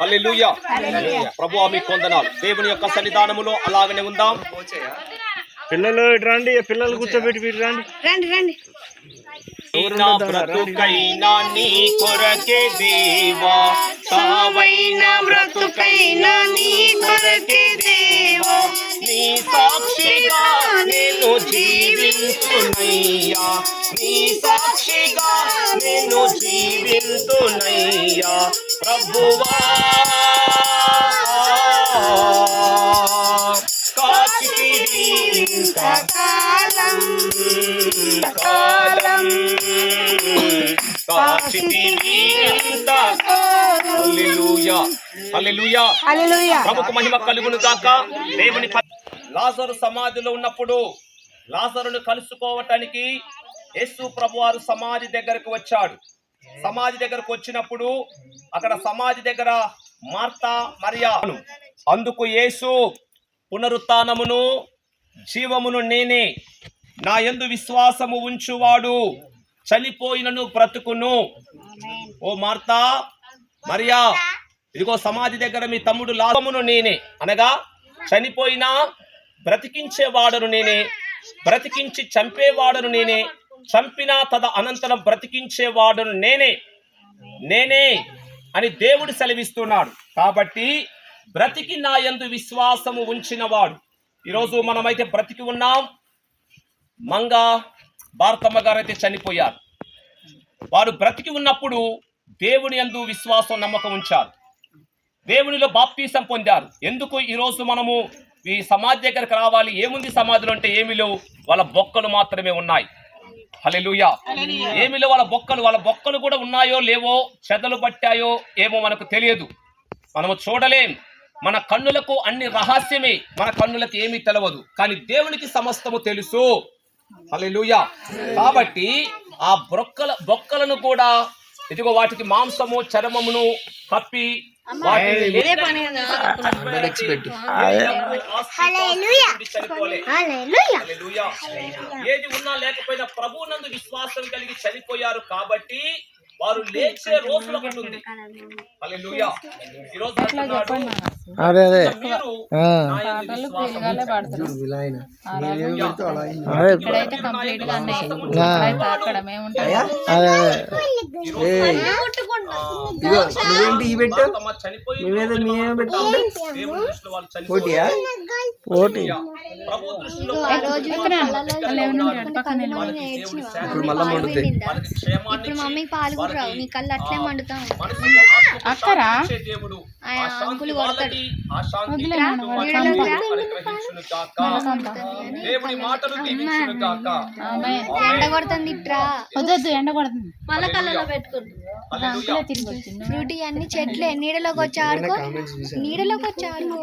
హల్లెలూయా. ప్రభు మీకు వందనాలు దేవుని యొక్క సన్నిధానములో అలాగనే ఉందాం. పిల్లలు ఇటు రండి పిల్లలు కూర్చోబెట్టి వీటి రండి. రండి రండి. నా బ్రతుకైనా నీ కొరకే దేవా? సావైన బ్రతుకైనా నీ కొరకే దేవా? నీ సాక్షిగా నేను జీవించునయ్యా. నీ సాక్షిగా నేను జీవించునయ్యా. ప్రభువా కాచితివి కాలం హల్లెలూయా హల్లెలూయా హల్లెలూయా ప్రభుకు మహిమ కలుగును గాక. దేవుని లాజరు సమాధిలో ఉన్నప్పుడు లాజరును కలుసుకోవటానికి యేసు ప్రభు వారు సమాధి దగ్గరకు వచ్చాడు. సమాధి దగ్గరకు వచ్చినప్పుడు అక్కడ సమాధి దగ్గర మార్తా మరియాను అందుకు యేసు పునరుత్నమును జీవమును నేనే నా ఎందు విశ్వాసము ఉంచువాడు చనిపోయినను బ్రతుకును. ఓ మార్తా మరియా ఇదిగో సమాధి దగ్గర మీ తమ్ముడు లాభమును నేనే. అనగా చనిపోయినా బ్రతికించేవాడను నేనే బ్రతికించి చంపేవాడను నేనే చంపినా తద అనంతరం బ్రతికించేవాడు నేనే. నేనే అని దేవుడు సెలవిస్తున్నాడు. కాబట్టి బ్రతికి నా యందు విశ్వాసము ఉంచినవాడు. ఈరోజు మనమైతే బ్రతికి ఉన్నాం. మంగ భారతమ్మ గారు అయితే చనిపోయారు. వారు బ్రతికి ఉన్నప్పుడు దేవుని యందు విశ్వాసం నమ్మకం ఉంచారు. దేవునిలో బాప్తీసం పొందారు. ఎందుకు ఈరోజు మనము ఈ సమాధి దగ్గరకు రావాలి? ఏముంది సమాధులు అంటే ఏమి లేవు? వాళ్ళ బొక్కలు మాత్రమే ఉన్నాయి. హల్లెలూయా. ఏమి లేవు వాళ్ళ బొక్కలు వాళ్ళ బొక్కలు కూడా ఉన్నాయో లేవో చెదలు పట్టాయో ఏమో మనకు తెలియదు. మనము చూడలేం. మన కన్నులకు అన్ని రహస్యమే. మన కన్నులకు ఏమీ తెలవదు. కానీ దేవునికి సమస్తము తెలుసు. హల్లెలూయా. కాబట్టి ఆ బొక్కల బొక్కలను కూడా ఇదిగో వాటికి మాంసము చర్మమును కప్పి ఏది ఉన్నా లేకపోయినా ప్రభు నందు విశ్వాసం కలిగి చనిపోయారు కాబట్టి వారు లేచే రోజులు ఒకటి ఉంది. హల్లెలూయా. ఈ రోజు అంటున్నాడు, అదే అదే ఇప్పుడు మళ్ళా ఇప్పుడు మమ్మీ పాలు రావు నీ కళ్ళు అట్లే మండుతా అక్కరా? అంకులు కొడతాడు. ఎండ కొడుతుంది ఇట్రా. వద్దొద్దు ఎండ కొడుతుంది మళ్ళా కళ్ళలో పెట్టుకుంటు ఫ్రూటీ అన్ని చెట్లే నీడలోకి వచ్చి ఆడుకో. నీడలోకి వచ్చి ఆడుకో.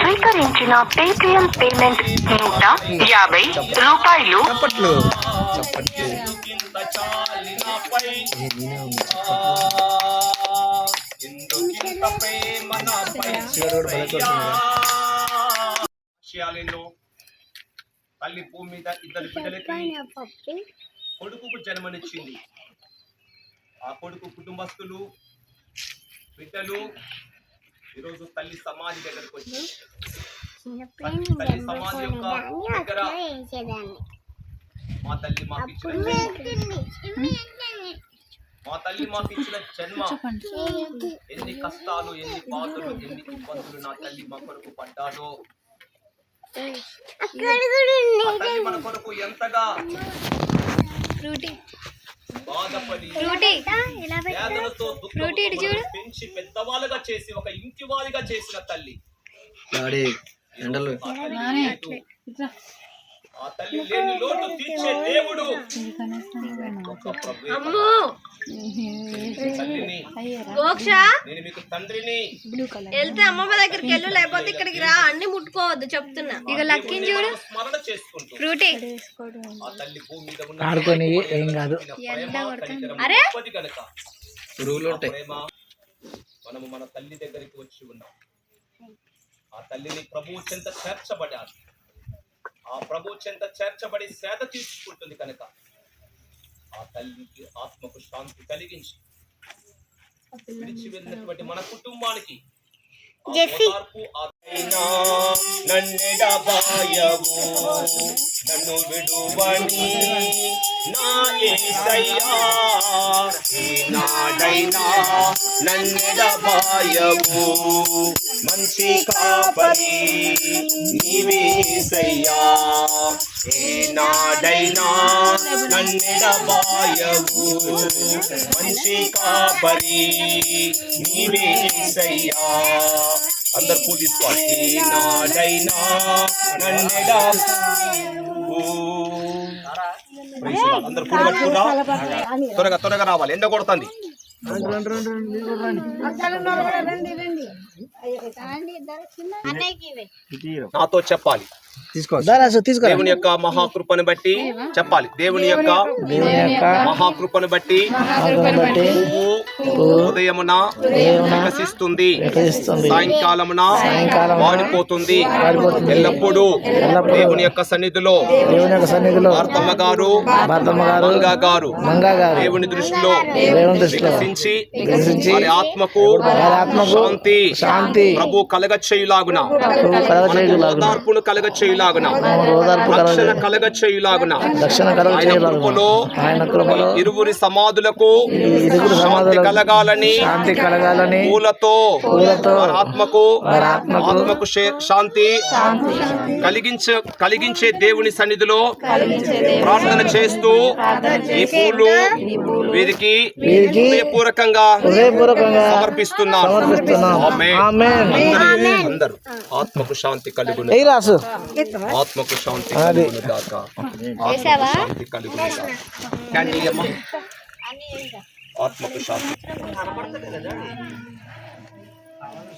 స్వీకరించిన పేటిఎం పేమెంట్ నూట యాభై రూపాయలు. చప్పట్లు. చప్పట్లు. తల్లి భూమి మీద ఇద్దరు బిడ్డలకి కొడుకుకు జన్మనిచ్చింది. ఆ కొడుకు కుటుంబస్తులు బిడ్డలు ఈరోజు తల్లి సమాధి దగ్గరకు వచ్చి తల్లి సమాధి యొక్క దగ్గర మా తల్లి మాకు మా తల్లి మాకు ఇచ్చిన జన్మ. ఎన్ని కష్టాలు ఎన్ని బాధలు ఎన్ని ఇబ్బందులు నా తల్లి మా కొరకు పడ్డాడో తల్లి మన కొరకు ఎంతగా బాధపడి వేదనతో పెంచి పెద్దవాళ్ళుగా చేసి ఒక ఇంటి వారిగా చేసిన తల్లి. ఆ తల్లి లేని లోటు తీర్చే దేవుడు? ఒక వెళ్తే అమ్మమ్మ దగ్గరికి వెళ్ళు లేకపోతే ఇక్కడికి రా అన్ని ముట్టుకోవద్దు చెప్తున్నా. ఇక లక్కిని చూడు. ఫ్రూటీ. ఆ తల్లి భూమి మీద ఉన్న ఆడుకొని ఏం కాదు. అరే! ఆ మనము మన తల్లి దగ్గరికి వచ్చి ఉన్నాం. ఆ తల్లిని ప్రభువు చెంత చేర్చబడాలి. ప్రభు చెంత చేర్చబడి సేద తీసుకుంటుంది కనుక. ఆ తల్లికి ఆత్మకు శాంతి కలిగించి విడిచి వెళ్ళినటువంటి మన కుటుంబానికి నన్నెడబాయవు, నన్ను విడువని నా యేసయ్యా ఈనాడైనా నన్నెడబాయవు మంచి కాపరి నీవే యేసయ్యా. ఏనాడైనా నన్నెడబాయవు. మంచి కాపరి నీవే యేసయ్యా. అందరు పూజ తీసుకోవాలి ఏనాడైనా నన్నెడ అందరు త్వరగా త్వరగా రావాలి. ఎండ కొడుతుంది. నాతో చెప్పాలి. తీసుకో దేవుని యొక్క మహాకృపను బట్టి చెప్పాలి. దేవుని యొక్క దేవుని యొక్క మహాకృపను బట్టి ఉదయమున వికసిస్తుంది. సాయంకాలమున వాడిపోతుంది. ఎల్లప్పుడూ దేవుని యొక్క సన్నిధిలో దేవుని యొక్క సన్నిధిలో భారతమ్మ గారు భారతమ్మ గారు మంగా గారు మంగా గారు దేవుని దృష్టిలో దేవుని దృష్టిలో వికసించి ఆత్మకు ఆత్మకు శాంతి శాంతి ప్రభు కలగ చేయులాగున ప్రభు కలగచేయులాగున ఓదార్పును కలగ చేయులాగున రక్షణ కలగ చేయులాగున. రక్షణ ఆయన కృపలో ఇరువురి సమాధులకు శాంతి కలగాలని శాంతి కలగాలని పూలతో పూలతో ఆత్మకు ఆత్మకు శాంతి కలిగించ కలిగించే దేవుని సన్నిధిలో ప్రార్థన చేస్తూ ఈ పూలు వీరికి హృదయపూర్వకంగా హృదయపూర్వకంగా సమర్పిస్తున్నాను సమర్పిస్తున్నాం. ఆమేన్. ఆమేన్. అందరూ అందరూ ఆత్మకు శాంతి కలుగును. ఆత్మకు శాంతి అది. కలుగును గాక ఆత్మకు శాంతి కలుగును గాక క్యాండీ అమ్మ ఆత్మకు శాంతి.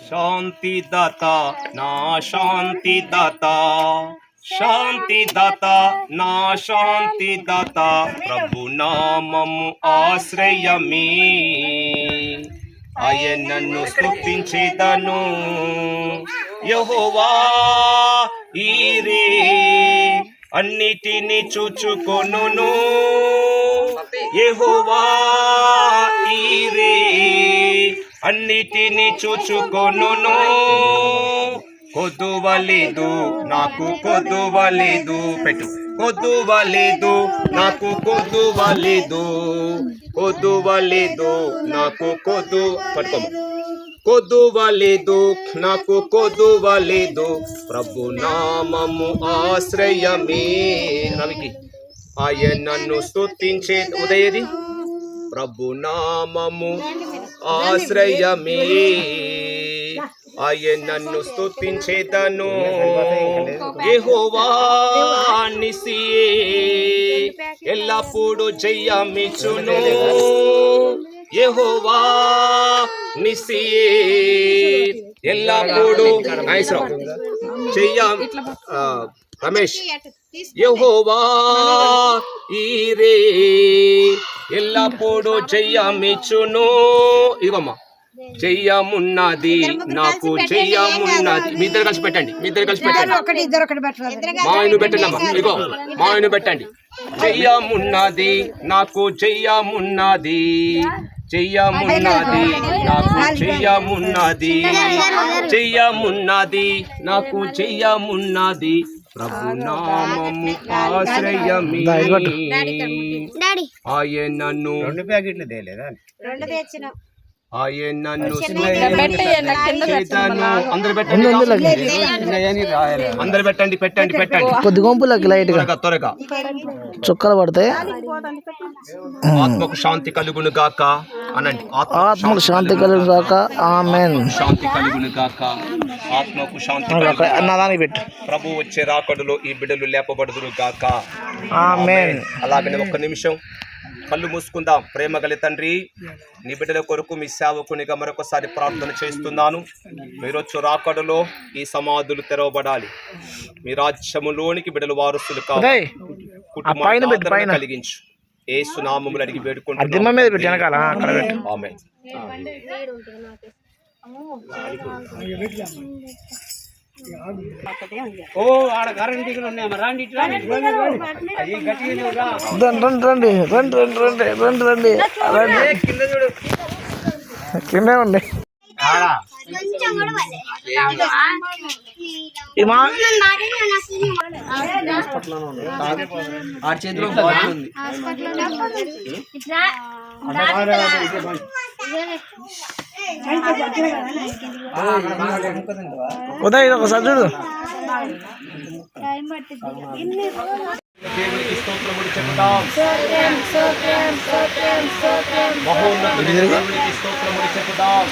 శాంతి దాత నా శాంతి దాత శాంతి దాత నా శాంతి దాత ప్రభు నామము ఆశ్రయమే. ఆయనను స్తుతించేదను యహోవా ఈరే అన్నిటిని చూచుకొనును. యహోవా ఈరే అన్నిటిని చూచుకొనును. కొద్దువలేదు నాకు కొద్దువలేదు. పెట్టు. కొద్దువలేదు నాకు కొద్దువలేదు. కొద్దువలేదు నాకు కొద్దు పట్టుకోము. కొద్దువలేదు నాకు కొద్దువలేదు ప్రభు నామము ఆశ్రయమే రవికి నన్ను స్తుతించే ఉదయది. ప్రభు నామము ఆశ్రయమే. ఆయనను స్తుతించేదను. యెహోవా నిసియే ఎల్లప్పుడూ జయమిచ్చును. యెహోవా ఎల్లప్పుడూ చెయ్య. రమేష్. యెహోవా ఈరే. ఎల్లప్పుడూ జయమిచ్చును ఇవమ్మా జయమున్నది నాకు జయమున్నది మీ ఇద్దరు కలిసి పెట్టండి. మీ ఇద్దరు కలిసి పెట్టండి. మా ఆయన పెట్టండి అమ్మా ఇగో మా ఆయన పెట్టండి. జయమున్నది నాకు జయమున్నది జయమున్నది నాకు జయమున్నది జయమున్నది నాకు జయమున్నది ప్రభు నామము ఆశ్రయమే. డాడీ ఆయనను రెండు ప్యాకెట్లు తేలేదా? ఆయనను చేతను పెట్టండి లగ్గి. అందరు పెట్టండి పెట్టండి పెట్టండి కొద్ది గుంపులకి లైట్గా త్వరగా చుక్కలు పడతాయి? ఆత్మకు శాంతి కలుగును గాక అనండి. ఆత్మకు శాంతి కలుగు కాక ఆమెన్. శాంతి కలుగును గాక. ఆత్మకు శాంతి కలుగును గాక. నా దానికి పెట్టు. ప్రభు వచ్చే రాకడలో ఈ బిడ్డలు లేపబడుదురు గాక. ఆమెన్. అలాగనే ఒక్క నిమిషం. కళ్ళు మూసుకుందాం. ప్రేమ గలి తండ్రి నీ బిడ్డల కొరకు మీ సేవకునిగా మరొకసారి ప్రార్థన చేస్తున్నాను. మీరొచ్చు రాకడలో ఈ సమాధులు తెరవబడాలి. మీ రాజ్యములోనికి బిడ్డలు వారసులు ఉదయ్, ఆ పైన పెట్టు, కావాలి పైన. కలిగించు. ఏ సునామములు అడిగి. వేడుకుంటున్నాం ఓ ఆడ కరెంట్ ఇక్కడ ఉన్నాయి రాండి రండి రండి రండి రండి రండి రండి రండి కింద చూడు కింద ఉండే ఆ చేతిలో బాటిల్ ఉంది ఉదయ్ ఇది ఒకసారి చూడు దేవునికి స్తోత్రములు చెబుతాం మహోన్నతుడి దేవునికి స్తోత్రములు చెబుతాం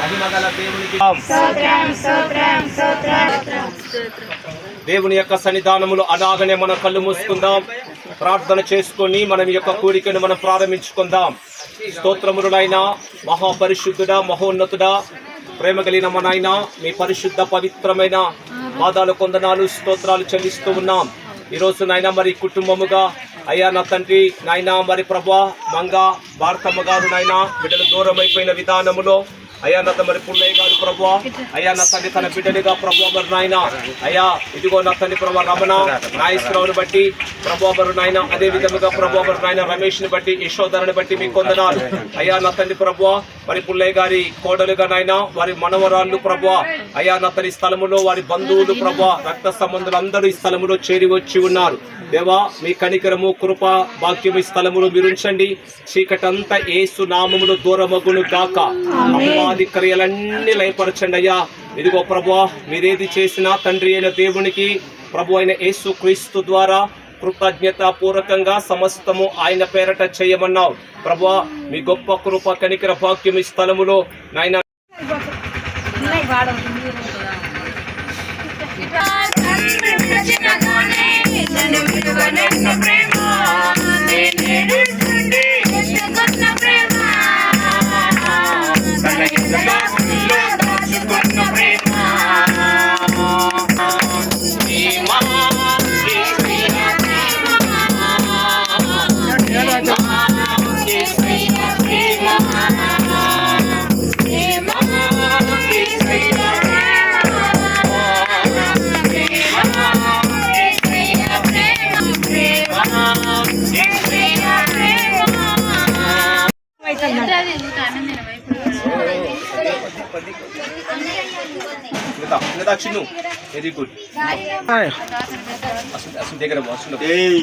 మహిమగల దేవునికి దేవుని యొక్క సన్నిధానములు అలాగనే మన కళ్ళు మూసుకుందాం. ప్రార్థన చేసుకొని మనం యొక్క కోరికను మనం ప్రారంభించుకుందాం. స్తోత్రములైన మహాపరిశుద్ధుడా మహోన్నతుడా ప్రేమ కలిగిన మా నాయన మీ పరిశుద్ధ పవిత్రమైన పాదాలు కొందనాలు స్తోత్రాలు చెల్లిస్తూ ఉన్నాం. ఈరోజు నాయన మరి కుటుంబముగా అయ్యా నా తండ్రి నాయన మరి ప్రభా మంగ భారతమ్మ గారు నాయన బిడ్డలు దూరం అయిపోయిన విధానములో అయ్యా నా మరి పుల్లయ్య కాదు ప్రభా. అయ్యా నా తండ్రి తన బిడ్డనిగా ప్రభా మరి నాయన. అయ్యా ఇదిగో నా తండ్రి ప్రభా రమణ. నాయస్రావుని బట్టి ప్రభా మరి నాయన అదే విధముగా ప్రభా మరి నాయన రమేష్ని బట్టి యశోధరని బట్టి మీ కొందనాలు. అయ్యా నా తండ్రి ప్రభా మరి పుల్లయ్య గారి కోడలుగా నాయన వారి మనవరాళ్ళు ప్రభా. అయ్యా నా తన స్థలములో వారి బంధువులు ప్రభా. రక్త సంబంధులు అందరూ ఈ స్థలములో చేరి వచ్చి ఉన్నారు. దేవా మీ కనికరము కృప భాగ్యం ఈ స్థలములో మీరు ఉంచండి చీకటంతా ఏసు నామములు దూరమగును గాక. అపవాది క్రియలన్నీ లయపరచండి అయ్యా. ఇదిగో ప్రభా మీరేది చేసినా తండ్రి అయిన దేవునికి ప్రభు అయిన యేసు క్రీస్తు ద్వారా కృతజ్ఞత పూర్వకంగా సమస్తము ఆయన పేరట చేయమన్నావు ప్రభా మీ గొప్ప కృప కనికర భాగ్యం ఈ స్థలములో నాయన నన్ను విలువ నన్ను ప్రేమ ప్రేమ లేదా చిన్ను.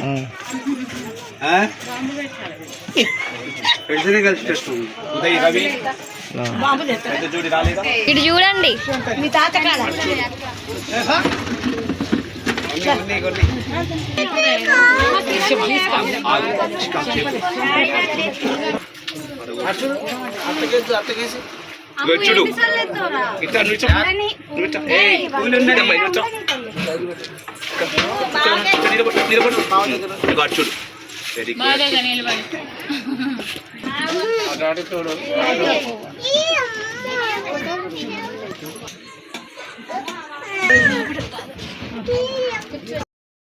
Hmm. ఇటు చూడండి. మీ తాత కాదా అట్టకేసి చూడు ఇట్లా నిల్చో నిలబడు చూడు వెరీ